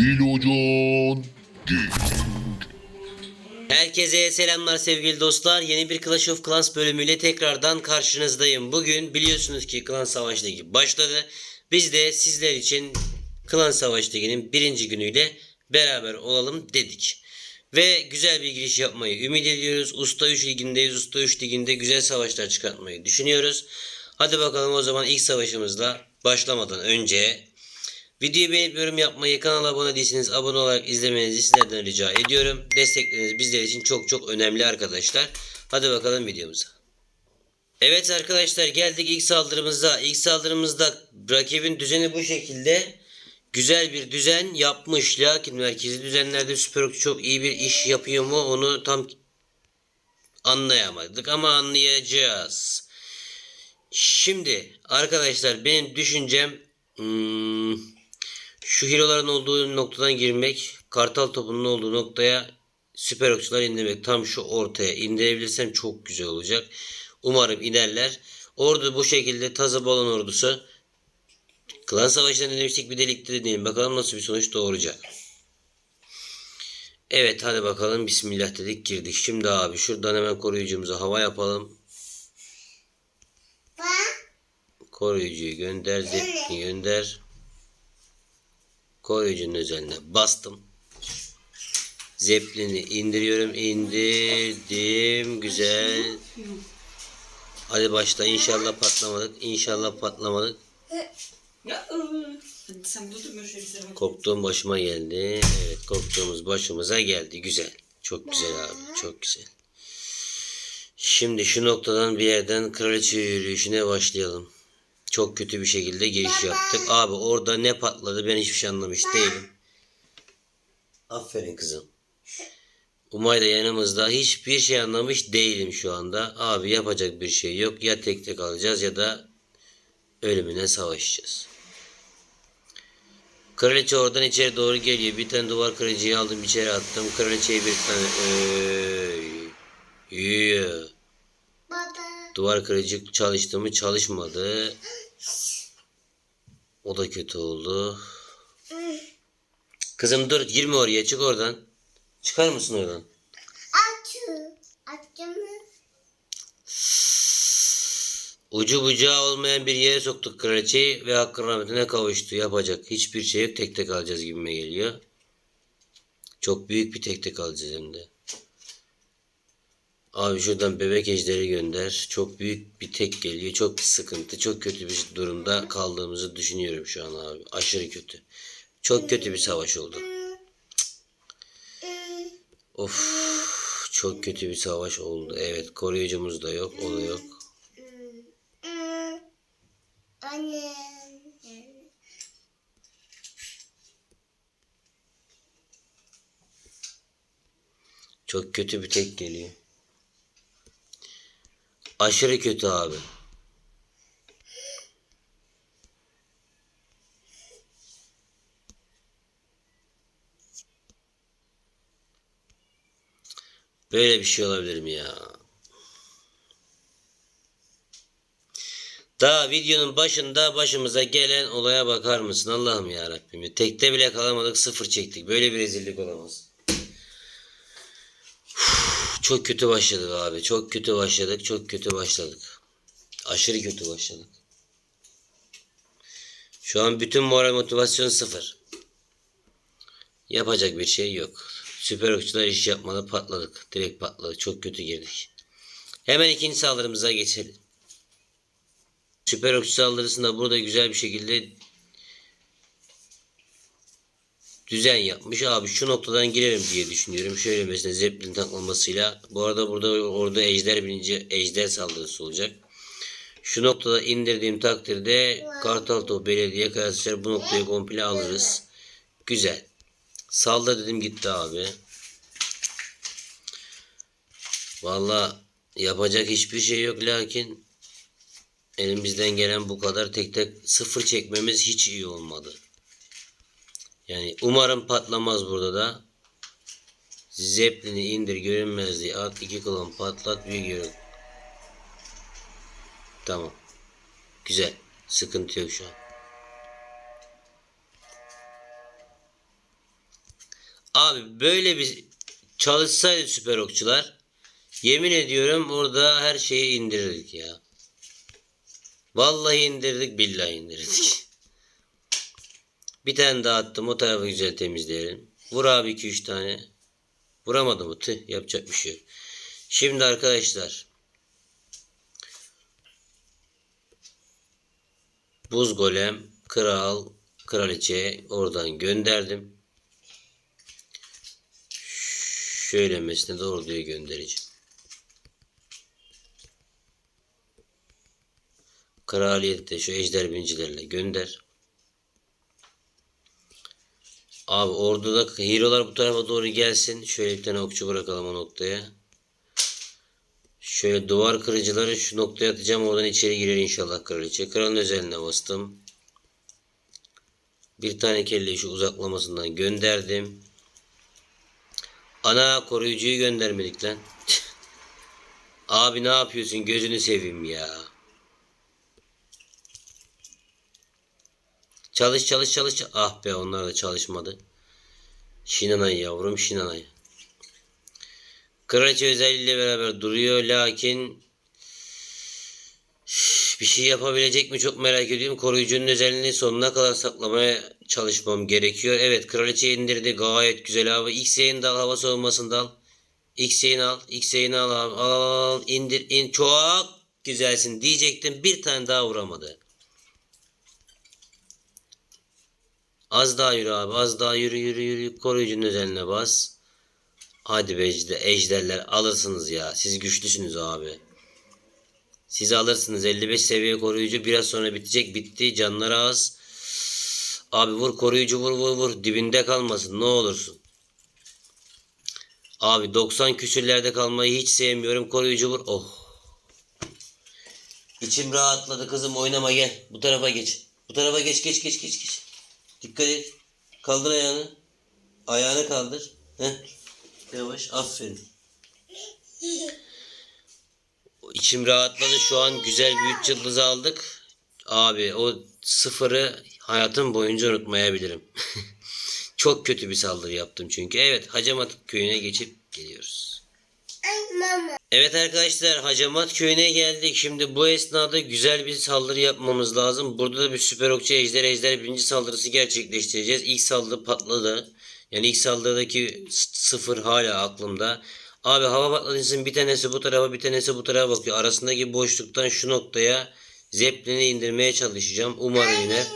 Bilocan Gaming. Herkese selamlar sevgili dostlar. Yeni bir Clash of Clans bölümüyle tekrardan karşınızdayım. Bugün biliyorsunuz ki Klan Savaş Ligi başladı. Biz de sizler için Klan Savaş Ligi'nin birinci günüyle beraber olalım dedik. Ve güzel bir giriş yapmayı ümit ediyoruz. Usta 3 ligindeyiz. Usta 3 liginde güzel savaşlar çıkartmayı düşünüyoruz. Hadi bakalım o zaman ilk savaşımızla başlamadan önce Videoyu beğenip yorum yapmayı, kanala abone değilseniz abone olarak izlemenizi sizlerden rica ediyorum. Destekleriniz bizler için çok çok önemli arkadaşlar. Hadi bakalım videomuza. Evet arkadaşlar geldik ilk saldırımızda. İlk saldırımızda rakibin düzeni bu şekilde. Güzel bir düzen yapmış. Lakin merkezi düzenlerde Süper çok iyi bir iş yapıyor mu onu tam anlayamadık ama anlayacağız. Şimdi arkadaşlar benim düşüncem hmm, şu hero'ların olduğu noktadan girmek, kartal topunun olduğu noktaya süper okçular indirmek. Tam şu ortaya indirebilirsem çok güzel olacak. Umarım inerler. Ordu bu şekilde Tazı Balon ordusu. Klan savaşlarında demiştik bir delikte de değil. Bakalım nasıl bir sonuç doğuracak. Evet hadi bakalım Bismillah dedik girdik. Şimdi abi şuradan hemen koruyucumuza hava yapalım. Koruyucuyu gönder, zepni gönder. Koruyucunun özeline bastım. Zeplini indiriyorum. indirdim. Güzel. Hadi başla. İnşallah patlamadık. İnşallah patlamadık. Bak. Korktuğum başıma geldi. Evet korktuğumuz başımıza geldi. Güzel. Çok güzel abi. Çok güzel. Şimdi şu noktadan bir yerden kraliçe yürüyüşüne başlayalım. Çok kötü bir şekilde giriş yaptık. Abi orada ne patladı ben hiçbir şey anlamış değilim. Aferin kızım. Umay da yanımızda hiçbir şey anlamış değilim şu anda. Abi yapacak bir şey yok. Ya tek tek alacağız ya da ölümüne savaşacağız. Kraliçe oradan içeri doğru geliyor. Bir tane duvar kraliçeyi aldım içeri attım. Kraliçeyi bir tane... Öy. Yürü. Duvar kırıcı çalıştı mı çalışmadı. O da kötü oldu. Kızım dur girme oraya çık oradan. Çıkar mısın oradan? Açı. Açı mı? Ucu bucağı olmayan bir yere soktuk kraliçeyi ve hakkın rahmetine kavuştu. Yapacak hiçbir şey yok. Tek tek alacağız gibime geliyor. Çok büyük bir tek tek alacağız hem de. Abi şuradan bebek ejderi gönder. Çok büyük bir tek geliyor. Çok sıkıntı. Çok kötü bir durumda kaldığımızı düşünüyorum şu an abi. Aşırı kötü. Çok kötü bir savaş oldu. Of. Çok kötü bir savaş oldu. Evet koruyucumuz da yok. O da yok. Çok kötü bir tek geliyor. Aşırı kötü abi. Böyle bir şey olabilir mi ya? Daha videonun başında başımıza gelen olaya bakar mısın? Allah'ım ya Rabbim. Tekte bile kalamadık, sıfır çektik. Böyle bir rezillik olamaz. Çok kötü başladık abi. Çok kötü başladık. Çok kötü başladık. Aşırı kötü başladık. Şu an bütün moral motivasyon sıfır. Yapacak bir şey yok. Süper okçular iş yapmadı patladık. Direkt patladık. Çok kötü girdik. Hemen ikinci saldırımıza geçelim. Süper okçu saldırısında burada güzel bir şekilde düzen yapmış. Abi şu noktadan girerim diye düşünüyorum. Şöyle mesela Zeppelin takılmasıyla. Bu arada burada orada ejder binince ejder saldırısı olacak. Şu noktada indirdiğim takdirde Kartaltop Belediye Kayasıçlar bu noktayı komple alırız. Güzel. Saldır dedim gitti abi. Valla yapacak hiçbir şey yok lakin elimizden gelen bu kadar tek tek sıfır çekmemiz hiç iyi olmadı. Yani umarım patlamaz burada da. Zeppelin'i indir görünmezliği at iki klon patlat bir görün. Tamam. Güzel. Sıkıntı yok şu an. Abi böyle bir çalışsaydı süper okçular yemin ediyorum orada her şeyi indirirdik ya. Vallahi indirdik billahi indirdik. Bir tane daha attım o tarafı güzel temizleyelim. Vur abi 2-3 tane. Vuramadı mı? Tüh yapacak bir şey yok. Şimdi arkadaşlar Buz golem, kral, kraliçe oradan gönderdim. Şöyle mesne de orduya göndereceğim. Kraliyet de şu ejder bincilerle gönder. Abi orduda hero'lar bu tarafa doğru gelsin. Şöyle bir tane okçu bırakalım o noktaya. Şöyle duvar kırıcıları şu noktaya atacağım. Oradan içeri girer inşallah kraliçe. Kralın özeline bastım. Bir tane kelleyi şu uzaklamasından gönderdim. Ana koruyucuyu göndermedik lan. Abi ne yapıyorsun gözünü seveyim ya. Çalış çalış çalış. Ah be onlar da çalışmadı. Şinanay yavrum Şinanay. Kraliçe özelliğiyle beraber duruyor lakin bir şey yapabilecek mi çok merak ediyorum. Koruyucunun özelliğini sonuna kadar saklamaya çalışmam gerekiyor. Evet kraliçe indirdi gayet güzel abi. X yayın dal hava soğumasını dal. X yayın al. X yayın al abi. Al al al. indir in. Çok güzelsin diyecektim. Bir tane daha vuramadı. Az daha yürü abi. Az daha yürü yürü yürü. Koruyucunun özelliğine bas. Hadi be ejder- ejderler alırsınız ya. Siz güçlüsünüz abi. Siz alırsınız. 55 seviye koruyucu biraz sonra bitecek. Bitti. Canları az. Abi vur koruyucu vur vur vur. Dibinde kalmasın ne olursun. Abi 90 küsürlerde kalmayı hiç sevmiyorum. Koruyucu vur. Oh. İçim rahatladı kızım oynama gel. Bu tarafa geç. Bu tarafa geç geç geç geç geç. Dikkat et. Kaldır ayağını. Ayağını kaldır. Heh. Yavaş aferin. İçim rahatladı şu an güzel bir 3 yıldız aldık. Abi o sıfırı hayatım boyunca unutmayabilirim. Çok kötü bir saldırı yaptım çünkü. Evet Hacamat köyüne geçip geliyoruz. Mama. Evet arkadaşlar Hacamat köyüne geldik. Şimdi bu esnada güzel bir saldırı yapmamız lazım. Burada da bir süper okçu ejder ejder birinci saldırısı gerçekleştireceğiz. İlk saldırı patladı. Yani ilk saldırıdaki sıfır hala aklımda. Abi hava patlatıcısının bir tanesi bu tarafa bir tanesi bu tarafa bakıyor. Arasındaki boşluktan şu noktaya zeplini indirmeye çalışacağım. Umarım iner.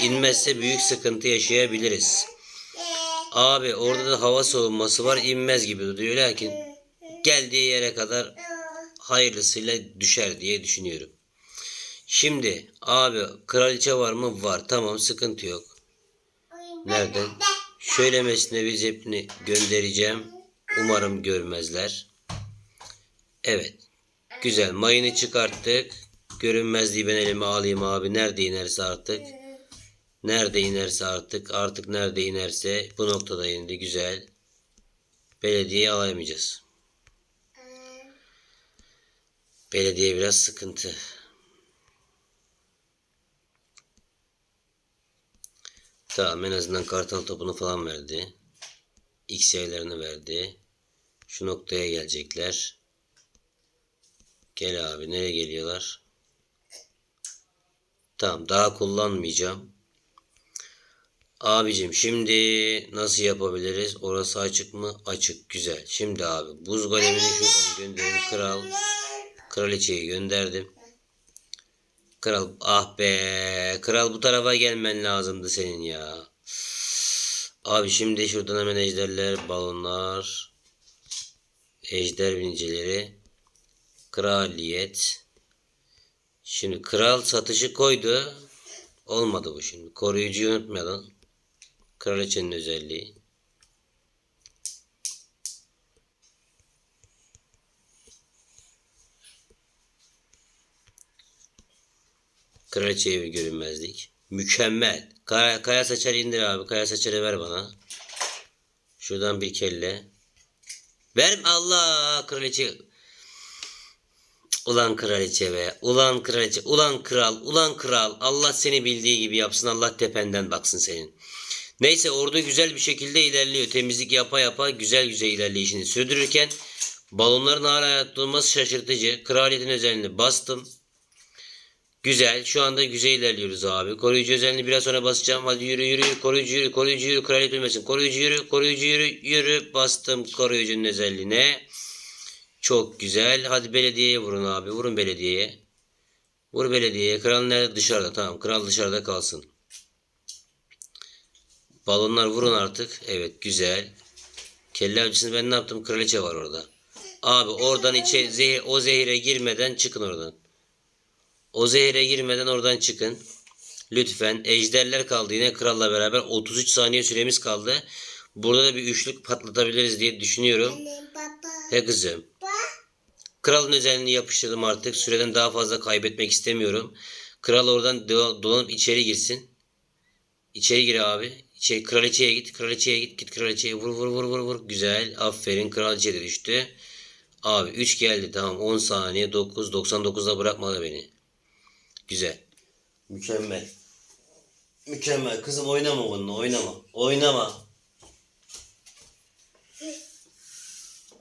İnmezse büyük sıkıntı yaşayabiliriz. Abi orada da hava soğuması var. İnmez gibi duruyor. Lakin geldiği yere kadar hayırlısıyla düşer diye düşünüyorum. Şimdi abi kraliçe var mı? Var. Tamam sıkıntı yok. Nereden? Şöylemesine bir zeplini göndereceğim. Umarım görmezler. Evet. Güzel. Mayını çıkarttık. Görünmezliği ben elime alayım abi. Nerede inerse artık. Nerede inerse artık. Artık nerede inerse bu noktada indi. Güzel. Belediyeyi alamayacağız. Belediye biraz sıkıntı. Tamam en azından kartal topunu falan verdi. X yaylarını verdi. Şu noktaya gelecekler. Gel abi nereye geliyorlar? Tamam daha kullanmayacağım. Abicim şimdi nasıl yapabiliriz? Orası açık mı? Açık. Güzel. Şimdi abi buz golemini şuradan gönderin. Kral. Kraliçeyi gönderdim. Kral ah be. Kral bu tarafa gelmen lazımdı senin ya. Abi şimdi şuradan hemen ejderler, balonlar, ejder binicileri, kraliyet. Şimdi kral satışı koydu. Olmadı bu şimdi. Koruyucuyu unutmayalım. Kraliçenin özelliği. Kraliçeye bir görünmezlik. Mükemmel. Kaya, kaya saçar indir abi. Kaya saçarı ver bana. Şuradan bir kelle. Ver Allah kraliçe. Ulan kraliçe be. Ulan kraliçe. Ulan kral. Ulan kral. Allah seni bildiği gibi yapsın. Allah tependen baksın senin. Neyse ordu güzel bir şekilde ilerliyor. Temizlik yapa yapa güzel güzel ilerleyişini sürdürürken balonların hala hayatta olması şaşırtıcı. Kraliyetin özelliğini bastım. Güzel. Şu anda güzel ilerliyoruz abi. Koruyucu özelliğini biraz sonra basacağım. Hadi yürü yürü. Koruyucu yürü. Koruyucu yürü. Kraliyet ölmesin. Koruyucu yürü. Koruyucu yürü. Yürü. Bastım koruyucunun özelliğine. Çok güzel. Hadi belediyeye vurun abi. Vurun belediyeye. Vur belediyeye. Kral nerede? Dışarıda. Tamam. Kral dışarıda kalsın. Balonlar vurun artık. Evet güzel. Kelle avcısını ben ne yaptım? Kraliçe var orada. Abi oradan içe zehir, o zehire girmeden çıkın oradan. O zehire girmeden oradan çıkın. Lütfen. Ejderler kaldı yine kralla beraber. 33 saniye süremiz kaldı. Burada da bir üçlük patlatabiliriz diye düşünüyorum. He kızım. Kralın özelliğini yapıştırdım artık. Süreden daha fazla kaybetmek istemiyorum. Kral oradan do- dolanıp içeri girsin. İçeri gir abi. İçeri, kraliçeye git. Kraliçeye git. Git kraliçeye vur vur vur vur vur. Güzel. Aferin. Kraliçe de düştü. Abi 3 geldi. Tamam 10 saniye. 9. 99'da bırakmadı beni. Güzel. Mükemmel. Mükemmel. Kızım oynama bununla. Oynama. Oynama.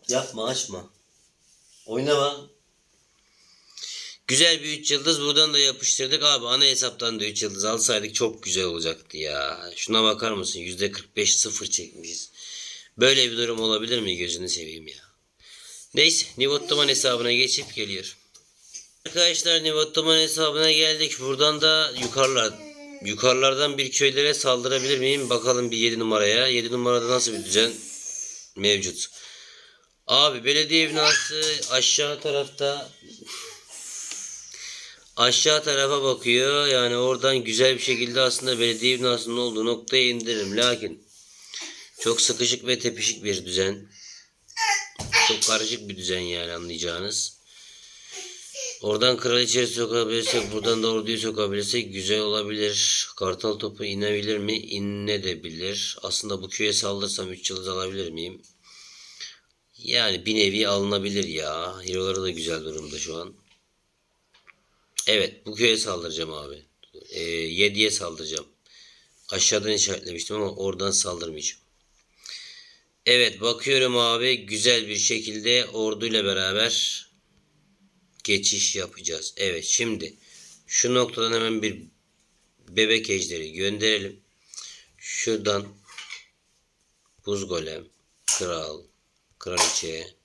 Yapma açma. Oynama. Güzel bir 3 yıldız buradan da yapıştırdık abi. Ana hesaptan da 3 yıldız alsaydık çok güzel olacaktı ya. Şuna bakar mısın? %45 sıfır çekmişiz. Böyle bir durum olabilir mi? Gözünü seveyim ya. Neyse Nivottoman hesabına geçip geliyor. Arkadaşlar Nivottoman hesabına geldik. Buradan da yukarılar yukarılardan bir köylere saldırabilir miyim? Bakalım bir 7 numaraya. 7 numarada nasıl bir düzen mevcut? Abi belediye binası aşağı tarafta aşağı tarafa bakıyor. Yani oradan güzel bir şekilde aslında belediye binasının olduğu noktaya indiririm. Lakin çok sıkışık ve tepişik bir düzen. Çok karışık bir düzen yani anlayacağınız. Oradan kraliçeyi sokabilirsek, buradan da orduyu sokabilirsek güzel olabilir. Kartal topu inebilir mi? İnebilir. Aslında bu köye saldırsam 3 yıldız alabilir miyim? Yani bir nevi alınabilir ya. Hero'ları da güzel durumda şu an. Evet bu köye saldıracağım abi. Ee, 7'ye saldıracağım. Aşağıdan işaretlemiştim ama oradan saldırmayacağım. Evet bakıyorum abi güzel bir şekilde orduyla beraber geçiş yapacağız. Evet şimdi şu noktadan hemen bir bebek ejderi gönderelim. Şuradan buz golem, kral, kraliçe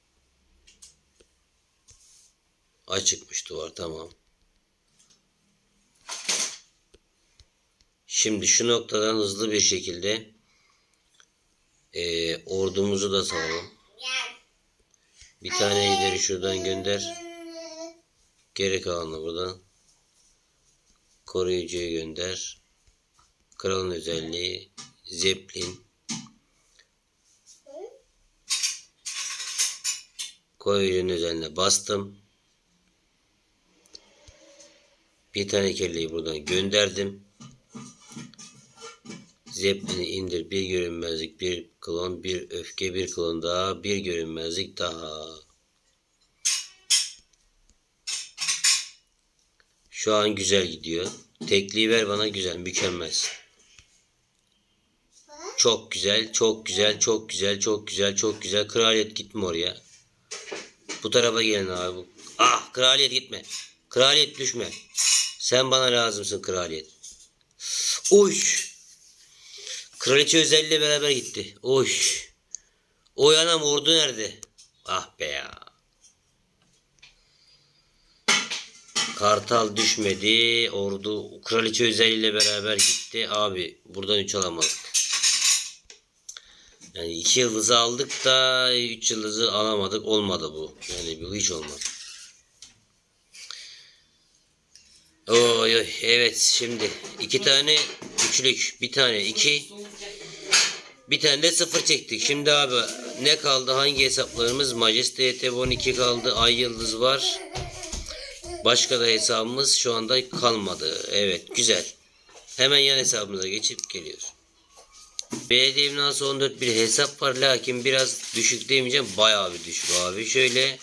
açıkmış duvar tamam. Şimdi şu noktadan hızlı bir şekilde eee, ordumuzu da salalım. Bir tane ejderi şuradan gönder. Geri kalanını buradan koruyucuya gönder. Kralın özelliği Zeppelin. Koruyucunun özelliğine bastım. Bir tane kelleyi buradan gönderdim. Zeppelin'i indir. Bir görünmezlik, bir klon, bir öfke, bir klon daha, bir görünmezlik daha. Şu an güzel gidiyor. Tekliği ver bana güzel, mükemmel. Çok güzel, çok güzel, çok güzel, çok güzel, çok güzel. Kraliyet gitme oraya. Bu tarafa gelin abi. Ah kraliyet gitme. Kraliyet düşme. Sen bana lazımsın kraliyet. Oy. Kraliçe özelliğiyle beraber gitti. Oy. Oy anam ordu nerede? Ah be ya. Kartal düşmedi. Ordu kraliçe özelliğiyle beraber gitti. Abi buradan 3 alamadık. Yani 2 yıldızı aldık da 3 yıldızı alamadık. Olmadı bu. Yani bu hiç olmadı. Oy oy evet şimdi iki tane üçlük bir tane iki bir tane de sıfır çektik. Şimdi abi ne kaldı hangi hesaplarımız Majesty ETB 12 kaldı Ay Yıldız var. Başka da hesabımız şu anda kalmadı. Evet güzel. Hemen yan hesabımıza geçip geliyor. Belediye binası 14 bir hesap var lakin biraz düşük demeyeceğim bayağı bir düşük abi. Şöyle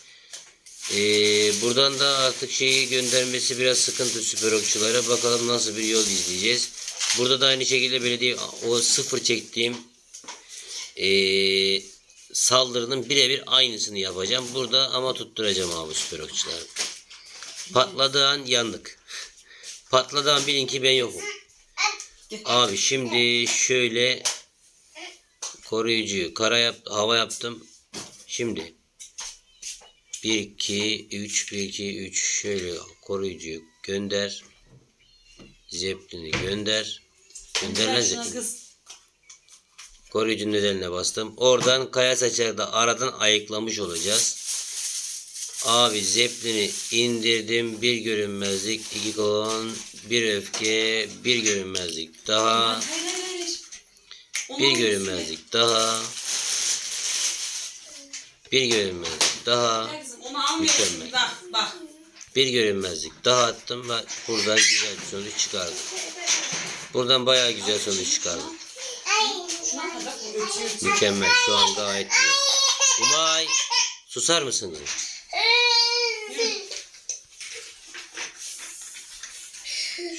ee, buradan da artık şeyi göndermesi biraz sıkıntı süper okçulara. Bakalım nasıl bir yol izleyeceğiz. Burada da aynı şekilde belediye o sıfır çektiğim eee, saldırının birebir aynısını yapacağım. Burada ama tutturacağım abi süper okçuları. Patladığı an yandık. Patladığı an bilin ki ben yokum. Abi şimdi şöyle koruyucuyu kara yap, hava yaptım. Şimdi 1 2 3 1 2 3 şöyle koruyucuyu gönder. Zeplini gönder. Gönder lan zeplini. Koruyucunun üzerine bastım. Oradan kaya saçarı da aradan ayıklamış olacağız. Abi zeplini indirdim. Bir görünmezlik, iki kolon, bir öfke, bir görünmezlik daha. Bir görünmezlik daha. Bir görünmezlik daha. Mükemmel. Bir görünmezlik daha attım ve buradan güzel bir sonuç çıkardım. Buradan bayağı güzel sonuç çıkardım. Mükemmel. Şu an gayet güzel. Umay susar mısın kızım?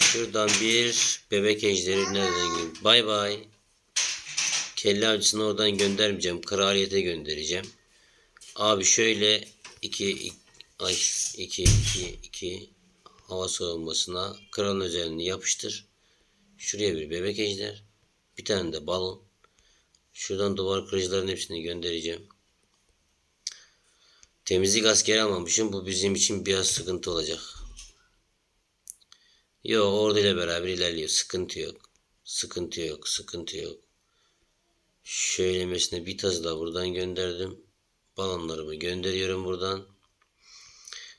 Şuradan bir bebek ejderi nereden geliyor? Bay bay. Kelle avcısını oradan göndermeyeceğim. Kraliyete göndereceğim. Abi şöyle 2 ay 2 2 2 hava soğumasına kralın özelliğini yapıştır. Şuraya bir bebek ejder. Bir tane de balon. Şuradan duvar kırıcıların hepsini göndereceğim. Temizlik askeri almamışım. Bu bizim için biraz sıkıntı olacak. Yo ordu ile beraber ilerliyor. Sıkıntı yok. Sıkıntı yok. Sıkıntı yok. Şöylemesine bir tazı da buradan gönderdim. Balonlarımı gönderiyorum buradan.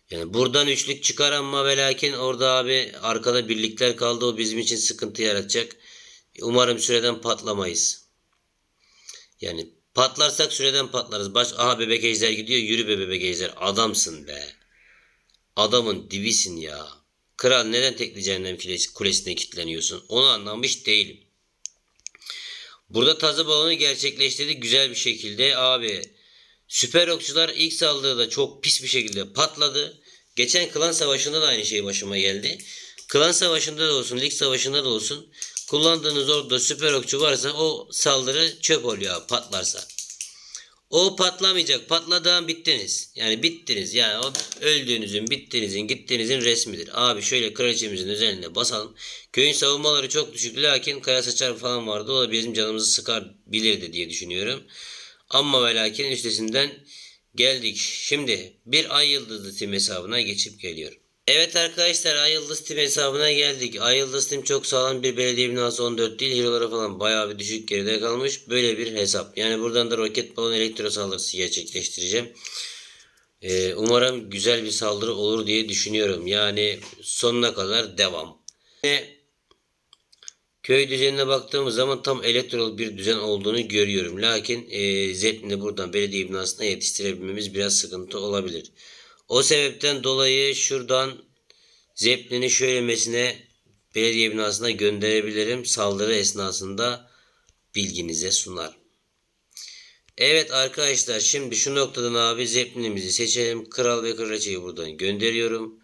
Yani buradan üçlük çıkar ama ve lakin orada abi arkada birlikler kaldı. O bizim için sıkıntı yaratacak. Umarım süreden patlamayız. Yani patlarsak süreden patlarız. Baş, aha bebek ejder gidiyor. Yürü be bebek ejder. Adamsın be. Adamın dibisin ya. Kral neden tekli cehennem kulesi- kulesine kilitleniyorsun? Onu anlamış değilim. Burada tazı balonu gerçekleştirdi güzel bir şekilde. Abi süper okçular ilk saldırıda çok pis bir şekilde patladı. Geçen klan savaşında da aynı şey başıma geldi. Klan savaşında da olsun, lig savaşında da olsun kullandığınız orada süper okçu varsa o saldırı çöp oluyor patlarsa. O patlamayacak. Patladığı an bittiniz. Yani bittiniz. Yani o öldüğünüzün, bittiğinizin, gittiğinizin resmidir. Abi şöyle kraliçemizin üzerine basalım. Köyün savunmaları çok düşük. Lakin kaya saçar falan vardı. O da bizim canımızı sıkar bilirdi diye düşünüyorum. Ama ve lakin üstesinden geldik. Şimdi bir ay yıldızlı tim hesabına geçip geliyorum. Evet arkadaşlar Ay Yıldız Tim hesabına geldik. Ay Yıldız Tim çok sağlam bir belediye binası 14 değil. Hero'lara falan bayağı bir düşük geride kalmış. Böyle bir hesap. Yani buradan da roket balon elektro saldırısı gerçekleştireceğim. Ee, umarım güzel bir saldırı olur diye düşünüyorum. Yani sonuna kadar devam. Yine köy düzenine baktığımız zaman tam elektrol bir düzen olduğunu görüyorum. Lakin e, Zeplin'i buradan belediye binasına yetiştirebilmemiz biraz sıkıntı olabilir. O sebepten dolayı şuradan Zeppelin'i şöylemesine belediye binasına gönderebilirim. Saldırı esnasında bilginize sunar. Evet arkadaşlar şimdi şu noktadan abi Zeppelin'imizi seçelim. Kral ve kraliçeyi buradan gönderiyorum.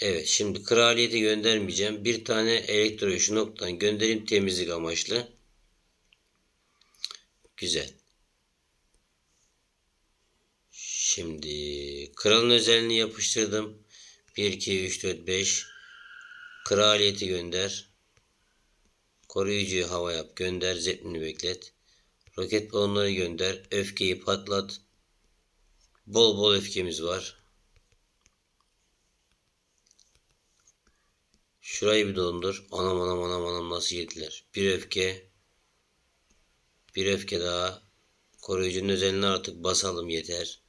Evet şimdi kraliyeti göndermeyeceğim. Bir tane elektroyu şu noktadan göndereyim temizlik amaçlı. Güzel. Şimdi kralın özelliğini yapıştırdım. 1, 2, 3, 4, 5. Kraliyeti gönder. Koruyucuyu hava yap. Gönder. Zeplini beklet. Roket balonları gönder. Öfkeyi patlat. Bol bol öfkemiz var. Şurayı bir dondur. Anam anam anam anam nasıl yediler. Bir öfke. Bir öfke daha. Koruyucunun özelliğini artık basalım yeter.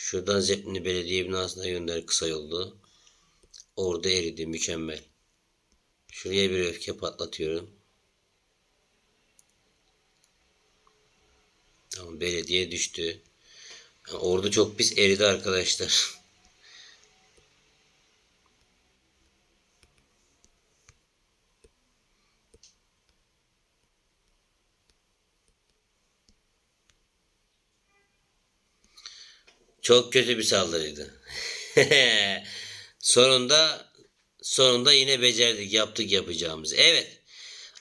Şuradan Zeplini Belediye binasına gönder kısa yoldu. Orada eridi mükemmel. Şuraya bir öfke patlatıyorum. Tamam belediye düştü. Yani ordu çok pis eridi arkadaşlar. Çok kötü bir saldırıydı. sonunda sonunda yine becerdik, yaptık yapacağımızı. Evet.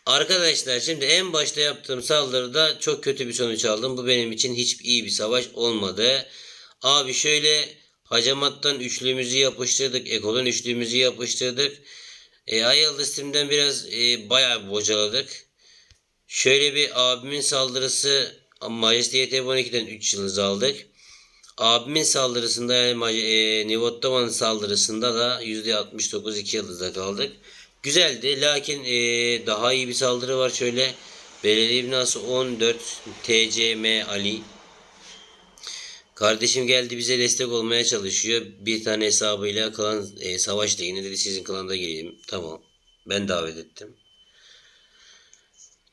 Arkadaşlar şimdi en başta yaptığım saldırıda çok kötü bir sonuç aldım. Bu benim için hiç iyi bir savaş olmadı. Abi şöyle hacamattan üçlüğümüzü yapıştırdık. Ekolun üçlüğümüzü yapıştırdık. E, Ay Yıldız Team'den biraz e, bayağı bocaladık. Şöyle bir abimin saldırısı Majesty YT12'den 3 yıldız aldık. Abimin saldırısında yani e, Nivottoma'nın saldırısında da %69 2 yıldızda kaldık. Güzeldi lakin e, daha iyi bir saldırı var şöyle. Belediye binası 14 TCM Ali. Kardeşim geldi bize destek olmaya çalışıyor. Bir tane hesabıyla klan e, savaş ligine dedi sizin klanda gireyim. Tamam. Ben davet ettim.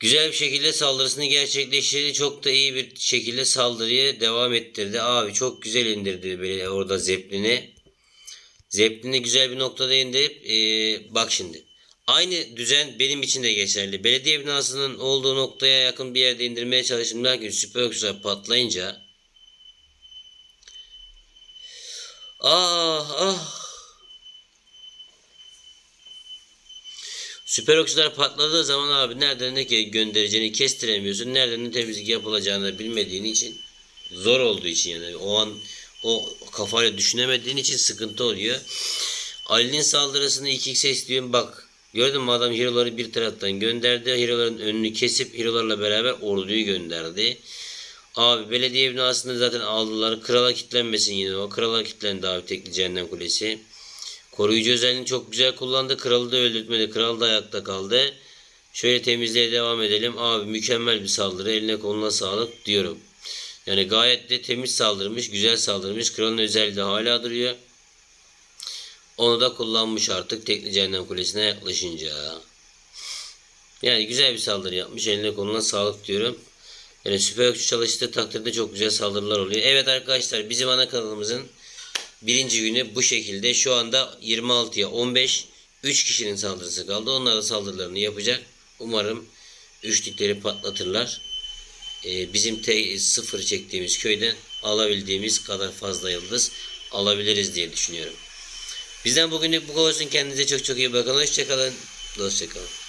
Güzel bir şekilde saldırısını gerçekleştirdi. Çok da iyi bir şekilde saldırıya devam ettirdi. Abi çok güzel indirdi böyle orada Zeppelin'i. Zeppelin'i güzel bir noktada indirip e, bak şimdi. Aynı düzen benim için de geçerli. Belediye binasının olduğu noktaya yakın bir yerde indirmeye çalıştım. Lakin süper öksüzler patlayınca Ah ah Süper oksijer patladığı zaman abi nereden ne göndereceğini kestiremiyorsun. Nereden ne temizlik yapılacağını bilmediğin için zor olduğu için yani o an o kafayla düşünemediğin için sıkıntı oluyor. Ali'nin saldırısını 2x istiyorum bak. Gördün mü adam hero'ları bir taraftan gönderdi. Hero'ların önünü kesip hero'larla beraber orduyu gönderdi. Abi belediye binasını zaten aldılar. Krala kitlenmesin yine o. Krala kitlendi abi tekli cehennem kulesi. Koruyucu özelliğini çok güzel kullandı. Kralı da öldürtmedi. Kral da ayakta kaldı. Şöyle temizliğe devam edelim. Abi mükemmel bir saldırı. Eline koluna sağlık diyorum. Yani gayet de temiz saldırmış. Güzel saldırmış. Kralın özelliği de hala duruyor. Onu da kullanmış artık tekli cehennem kulesine yaklaşınca. Yani güzel bir saldırı yapmış. Eline koluna sağlık diyorum. Yani süper ökçü çalıştığı takdirde çok güzel saldırılar oluyor. Evet arkadaşlar bizim ana kanalımızın birinci günü bu şekilde. Şu anda 26'ya 15 3 kişinin saldırısı kaldı. Onlar da saldırılarını yapacak. Umarım üçlükleri patlatırlar. Ee, bizim te sıfır çektiğimiz köyden alabildiğimiz kadar fazla yıldız alabiliriz diye düşünüyorum. Bizden bugünlük bu olsun. Kendinize çok çok iyi bakın. Hoşçakalın. Hoşçakalın.